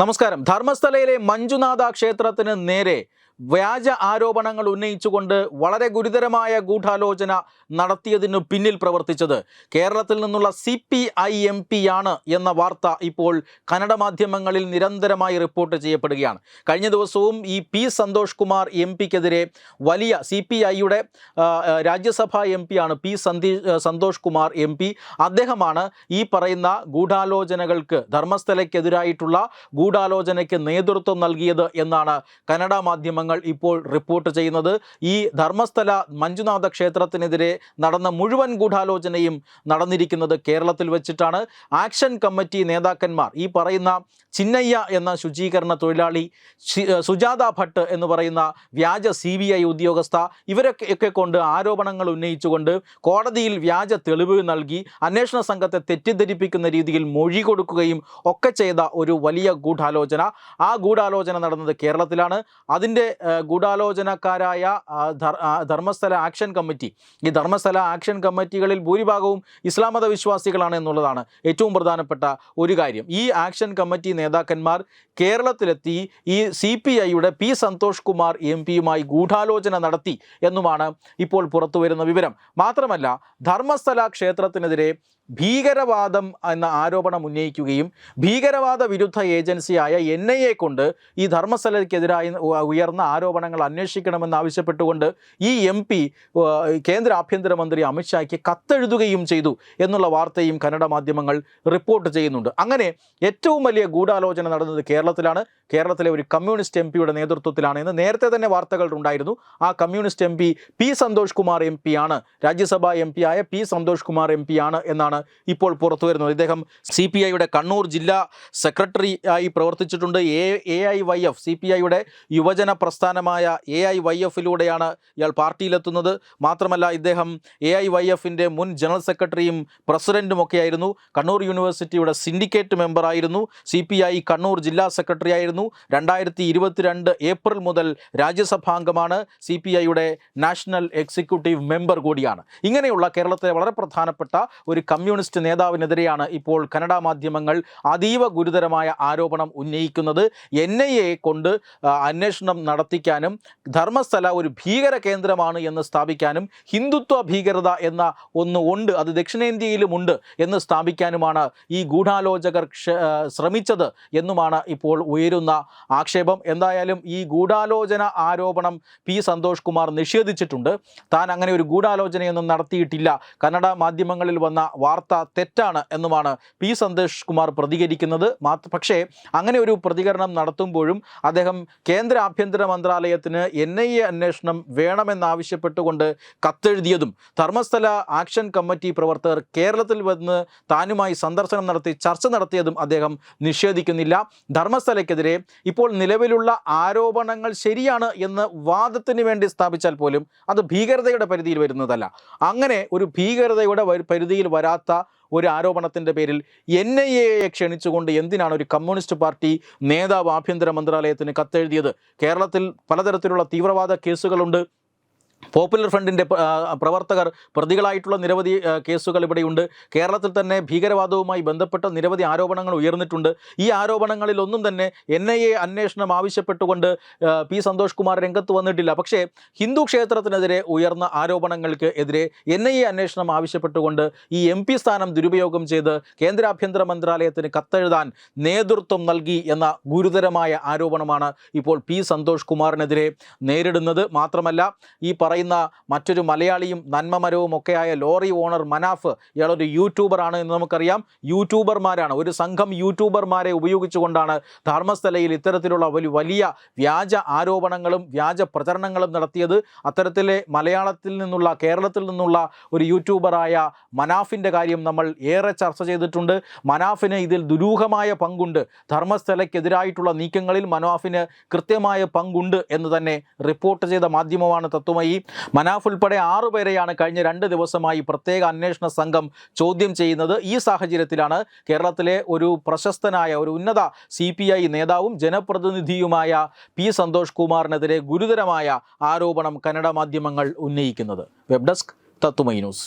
നമസ്കാരം. ധർമ്മസ്ഥലയിലെ മഞ്ജുനാഥ ക്ഷേത്രത്തിന് നേരെ വ്യാജ ആരോപണങ്ങൾ ഉന്നയിച്ചുകൊണ്ട് വളരെ ഗുരുതരമായ ഗൂഢാലോചന നടത്തിയതിനു പിന്നിൽ പ്രവർത്തിച്ചത് കേരളത്തിൽ നിന്നുള്ള C P I M P ആണ് എന്ന വാർത്ത ഇപ്പോൾ കന്നഡ മാധ്യമങ്ങളിൽ നിരന്തരമായി റിപ്പോർട്ട് ചെയ്യപ്പെടുകയാണ്. കഴിഞ്ഞ ദിവസവും ഈ പി സന്തോഷ് കുമാർ എം പിക്കെതിരെ വലിയ സി പി ഐയുടെ രാജ്യസഭാ എം പി ആണ് പി സന്ദീ സന്തോഷ് കുമാർ എം പി. അദ്ദേഹമാണ് ഈ പറയുന്ന ഗൂഢാലോചനകൾക്ക് ധർമ്മസ്ഥലയ്ക്കെതിരായിട്ടുള്ള ഗൂഢാലോചനയ്ക്ക് നേതൃത്വം നൽകിയത് എന്നാണ് കന്നഡ മാധ്യമങ്ങൾ ഇപ്പോൾ റിപ്പോർട്ട് ചെയ്യുന്നത്. ഈ ധർമ്മസ്ഥല മഞ്ജുനാഥ ക്ഷേത്രത്തിനെതിരെ നടന്ന മുഴുവൻ ഗൂഢാലോചനയും നടന്നിരിക്കുന്നത് കേരളത്തിൽ വെച്ചിട്ടാണ്. ആക്ഷൻ കമ്മിറ്റി നേതാക്കന്മാർ ഈ പറയുന്ന ചിന്നയ്യ എന്ന ശുചീകരണ തൊഴിലാളി സുജാത ഭട്ട് എന്ന് പറയുന്ന വ്യാജ സി ബി ഐ ഉദ്യോഗസ്ഥ ഇവരൊക്കെ കൊണ്ട് ആരോപണങ്ങൾ ഉന്നയിച്ചുകൊണ്ട് കോടതിയിൽ വ്യാജ തെളിവ് നൽകി അന്വേഷണ സംഘത്തെ തെറ്റിദ്ധരിപ്പിക്കുന്ന രീതിയിൽ മൊഴി കൊടുക്കുകയും ഒക്കെ ചെയ്ത ഒരു വലിയ ഗൂഢാലോചന. ആ ഗൂഢാലോചന നടന്നത് കേരളത്തിലാണ്. അതിന്റെ ഗൂഢാലോചനക്കാരായ ധർമ്മസ്ഥല ആക്ഷൻ കമ്മിറ്റി. ഈ ധർമ്മസ്ഥല ആക്ഷൻ കമ്മിറ്റികളിൽ ഭൂരിഭാഗവും ഇസ്ലാം മത വിശ്വാസികളാണ് എന്നുള്ളതാണ് ഏറ്റവും പ്രധാനപ്പെട്ട ഒരു കാര്യം. ഈ ആക്ഷൻ കമ്മിറ്റി നേതാക്കന്മാർ കേരളത്തിലെത്തി ഈ സി പി ഐയുടെ പി സന്തോഷ് കുമാർ എം പിയുമായി ഗൂഢാലോചന നടത്തി എന്നുമാണ് ഇപ്പോൾ പുറത്തുവരുന്ന വിവരം. മാത്രമല്ല ധർമ്മസ്ഥല ക്ഷേത്രത്തിനെതിരെ ഭീകരവാദം എന്ന ആരോപണം ഉന്നയിക്കുകയും ഭീകരവാദ വിരുദ്ധ ഏജൻസിയായ എൻ ഐ എ കൊണ്ട് ഈ ധർമ്മസ്ഥലയ്ക്കെതിരായി ഉയർന്ന ആരോപണങ്ങൾ അന്വേഷിക്കണമെന്ന് ആവശ്യപ്പെട്ടുകൊണ്ട് ഈ എം പി കേന്ദ്ര ആഭ്യന്തരമന്ത്രി അമിത്ഷായ്ക്ക് കത്തെഴുതുകയും ചെയ്തു എന്നുള്ള വാർത്തയും കന്നഡ മാധ്യമങ്ങൾ റിപ്പോർട്ട് ചെയ്യുന്നുണ്ട്. അങ്ങനെ ഏറ്റവും വലിയ ഗൂഢാലോചന നടന്നത് കേരളത്തിലാണ്. കേരളത്തിലെ ഒരു കമ്മ്യൂണിസ്റ്റ് എം പിയുടെ നേതൃത്വത്തിലാണ് എന്ന് നേരത്തെ തന്നെ വാർത്തകൾ ഉണ്ടായിരുന്നു. ആ communist M P Santhosh Kumar M ആണ്. രാജ്യസഭാ എം ആയ പി സന്തോഷ് കുമാർ എം ആണ് എന്നാണ് ഇപ്പോൾ പുറത്തു വരുന്നത്. ഇദ്ദേഹം സി പി ഐയുടെ കണ്ണൂർ ജില്ലാ സെക്രട്ടറി ആയി പ്രവർത്തിച്ചിട്ടുണ്ട്. A A I Y F C P ഐയുടെ യുവജന പ്രസ്ഥാനമായ എ ഐ വൈ എഫിലൂടെയാണ് ഇയാൾ പാർട്ടിയിലെത്തുന്നത്. മാത്രമല്ല ഇദ്ദേഹം എ ഐ വൈ എഫിന്റെ മുൻ ജനറൽ സെക്രട്ടറിയും പ്രസിഡന്റും ഒക്കെയായിരുന്നു കണ്ണൂർ യൂണിവേഴ്സിറ്റിയുടെ സിൻഡിക്കേറ്റ് മെമ്പറായിരുന്നു. സി പി ഐ കണ്ണൂർ ജില്ലാ സെക്രട്ടറി ആയിരുന്നു രണ്ടായിരത്തി ഇരുപത്തിരണ്ട് ഏപ്രിൽ മുതൽ രാജ്യസഭാംഗമാണ്. സി പി ഐയുടെ നാഷണൽ എക്സിക്യൂട്ടീവ് മെമ്പർ കൂടിയാണ്. ഇങ്ങനെയുള്ള കേരളത്തിലെ വളരെ പ്രധാനപ്പെട്ട ഒരു കമ്മ്യൂണിസ്റ്റ് നേതാവിനെതിരെയാണ് ഇപ്പോൾ കന്നഡ മാധ്യമങ്ങൾ അതീവ ഗുരുതരമായ ആരോപണം ഉന്നയിക്കുന്നത്. എൻ ഐ എ കൊണ്ട് അന്വേഷണം നടത്തിക്കാനും ധർമ്മസ്ഥല ഒരു ഭീകര കേന്ദ്രമാണ് എന്ന് സ്ഥാപിക്കാനും ഹിന്ദുത്വ ഭീകരത എന്ന ഒന്ന് ഉണ്ട് അത് ദക്ഷിണേന്ത്യയിലുമുണ്ട് എന്ന് സ്ഥാപിക്കാനുമാണ് ഈ ഗൂഢാലോചകർ ശ്രമിച്ചത് എന്നുമാണ് ഇപ്പോൾ ഉയരുന്ന ആക്ഷേപം. എന്തായാലും ഈ ഗൂഢാലോചന ആരോപണം പി സന്തോഷ് കുമാർ നിഷേധിച്ചിട്ടുണ്ട്. താൻ അങ്ങനെ ഒരു ഗൂഢാലോചനയൊന്നും നടത്തിയിട്ടില്ല. കന്നഡ മാധ്യമങ്ങളിൽ വന്ന വാർത്ത തെറ്റാണ് എന്നുമാണ് പി സന്തോഷ് കുമാർ പ്രതികരിക്കുന്നത്. പക്ഷേ അങ്ങനെ ഒരു പ്രതികരണം നടത്തുമ്പോഴും അദ്ദേഹം കേന്ദ്ര ആഭ്യന്തര മന്ത്രാലയത്തിന് എൻ ഐ എ അന്വേഷണം വേണമെന്നാവശ്യപ്പെട്ടുകൊണ്ട് കത്തെഴുതിയതും. ധർമ്മസ്ഥല ആക്ഷൻ കമ്മിറ്റി പ്രവർത്തകർ കേരളത്തിൽ വന്ന് താനുമായി സന്ദർശനം നടത്തി ചർച്ച നടത്തിയതും അദ്ദേഹം നിഷേധിക്കുന്നില്ല. ധർമ്മസ്ഥലയ്ക്കെതിരെ ഇപ്പോൾ നിലവിലുള്ള ആരോപണങ്ങൾ ശരിയാണ് എന്ന് വാദത്തിന് വേണ്ടി സ്ഥാപിച്ചാൽ പോലും അത് ഭീകരതയുടെ പരിധിയിൽ വരുന്നതല്ല. അങ്ങനെ ഒരു ഭീകരതയുടെ പരിധിയിൽ വരാത്ത ഒരു ആരോപണത്തിന്റെ പേരിൽ എൻ ഐ എയെ ക്ഷണിച്ചുകൊണ്ട് എന്തിനാണ് ഒരു കമ്മ്യൂണിസ്റ്റ് പാർട്ടി നേതാവ് ആഭ്യന്തര മന്ത്രാലയത്തിന് കത്തെഴുതിയത്? കേരളത്തിൽ പലതരത്തിലുള്ള തീവ്രവാദ കേസുകളുണ്ട്. പോപ്പുലർ ഫ്രണ്ടിന്റെ പ്രവർത്തകർ പ്രതികളായിട്ടുള്ള നിരവധി കേസുകൾ ഇവിടെയുണ്ട്. കേരളത്തിൽ തന്നെ ഭീകരവാദവുമായി ബന്ധപ്പെട്ട നിരവധി ആരോപണങ്ങൾ ഉയർന്നിട്ടുണ്ട്. ഈ ആരോപണങ്ങളിലൊന്നും തന്നെ എൻ ഐ എ അന്വേഷണം ആവശ്യപ്പെട്ടുകൊണ്ട് പി സന്തോഷ് കുമാർ രംഗത്ത് വന്നിട്ടില്ല. പക്ഷേ ഹിന്ദു ക്ഷേത്രത്തിനെതിരെ ഉയർന്ന ആരോപണങ്ങൾക്ക് എതിരെ എൻ ഐ എ അന്വേഷണം ആവശ്യപ്പെട്ടുകൊണ്ട് ഈ എം പി സ്ഥാനം ദുരുപയോഗം ചെയ്ത് കേന്ദ്ര ആഭ്യന്തര മന്ത്രാലയത്തിന് കത്തെഴുതാൻ നേതൃത്വം നൽകി എന്ന ഗുരുതരമായ ആരോപണമാണ് ഇപ്പോൾ പി സന്തോഷ് കുമാറിനെതിരെ നേരിടുന്നത്. മാത്രമല്ല ഈ പറയുന്ന മറ്റൊരു മലയാളിയും നന്മമരവും ഒക്കെയായ ലോറി ഓണർ മനാഫ് ഇയാളൊരു യൂട്യൂബറാണ് എന്ന് നമുക്കറിയാം. യൂട്യൂബർമാരാണ് ഒരു സംഘം യൂട്യൂബർമാരെ ഉപയോഗിച്ചുകൊണ്ടാണ് ധർമ്മസ്ഥലയിൽ ഇത്തരത്തിലുള്ള ഒരു വലിയ വ്യാജ ആരോപണങ്ങളും വ്യാജ പ്രചരണങ്ങളും നടത്തിയത്. അത്തരത്തിലെ മലയാളത്തിൽ നിന്നുള്ള കേരളത്തിൽ നിന്നുള്ള ഒരു യൂട്യൂബറായ മനാഫിന്റെ കാര്യം നമ്മൾ ഏറെ ചർച്ച ചെയ്തിട്ടുണ്ട്. മനാഫിന് ഇതിൽ ദുരൂഹമായ പങ്കുണ്ട്. ധർമ്മസ്ഥലയ്ക്കെതിരായിട്ടുള്ള നീക്കങ്ങളിൽ മനാഫിന് കൃത്യമായ പങ്കുണ്ട് എന്ന് തന്നെ റിപ്പോർട്ട് ചെയ്ത മാധ്യമമാണ് തത്വമയി. മനാഫ് ഉൾപ്പെടെ ആറുപേരെയാണ് കഴിഞ്ഞ രണ്ട് ദിവസമായി പ്രത്യേക അന്വേഷണ സംഘം ചോദ്യം ചെയ്യുന്നത്. ഈ സാഹചര്യത്തിലാണ് കേരളത്തിലെ ഒരു പ്രശസ്തനായ ഒരു ഉന്നത സി നേതാവും ജനപ്രതിനിധിയുമായ പി സന്തോഷ് കുമാറിനെതിരെ ഗുരുതരമായ ആരോപണം കന്നഡ മാധ്യമങ്ങൾ ഉന്നയിക്കുന്നത്. വെബ് ഡെസ്ക് തത്തുമൈ ന്യൂസ്.